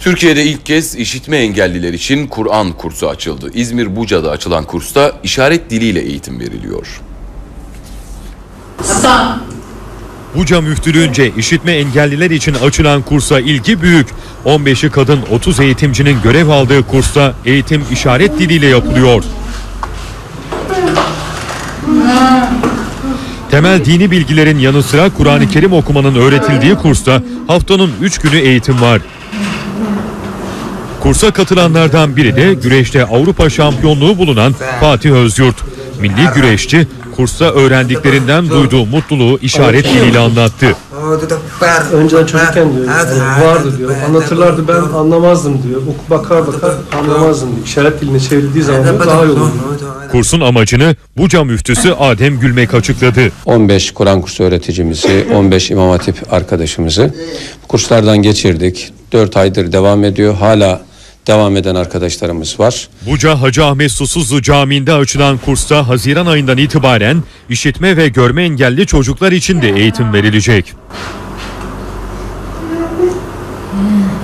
Türkiye'de ilk kez işitme engelliler için Kur'an kursu açıldı. İzmir Buca'da açılan kursta işaret diliyle eğitim veriliyor. Buca müftülüğünce işitme engelliler için açılan kursa ilgi büyük. 15'i kadın 30 eğitimcinin görev aldığı kursta eğitim işaret diliyle yapılıyor. Temel dini bilgilerin yanı sıra Kur'an-ı Kerim okumanın öğretildiği kursta haftanın 3 günü eğitim var. Kursa katılanlardan biri de güreşte Avrupa şampiyonluğu bulunan Fatih Özyurt. Milli güreşçi kursta öğrendiklerinden duyduğu mutluluğu işaret diliyle anlattı. Önceden çocukken diyor yani vardı diyor. Anlatırlardı ben anlamazdım diyor. Oku bakar bakar anlamazdım diyor. İşaret diline çevrildiği zaman diyor, daha iyi olur. Kursun amacını Buca müftüsü Adem Gülmek açıkladı. 15 Kur'an kursu öğreticimizi, 15 İmam Hatip arkadaşımızı kurslardan geçirdik. 4 aydır devam ediyor. Hala devam eden arkadaşlarımız var. Buca Hacı Ahmet Susuzlu Camii'nde açılan kursta Haziran ayından itibaren işitme ve görme engelli çocuklar için de eğitim verilecek. Hmm.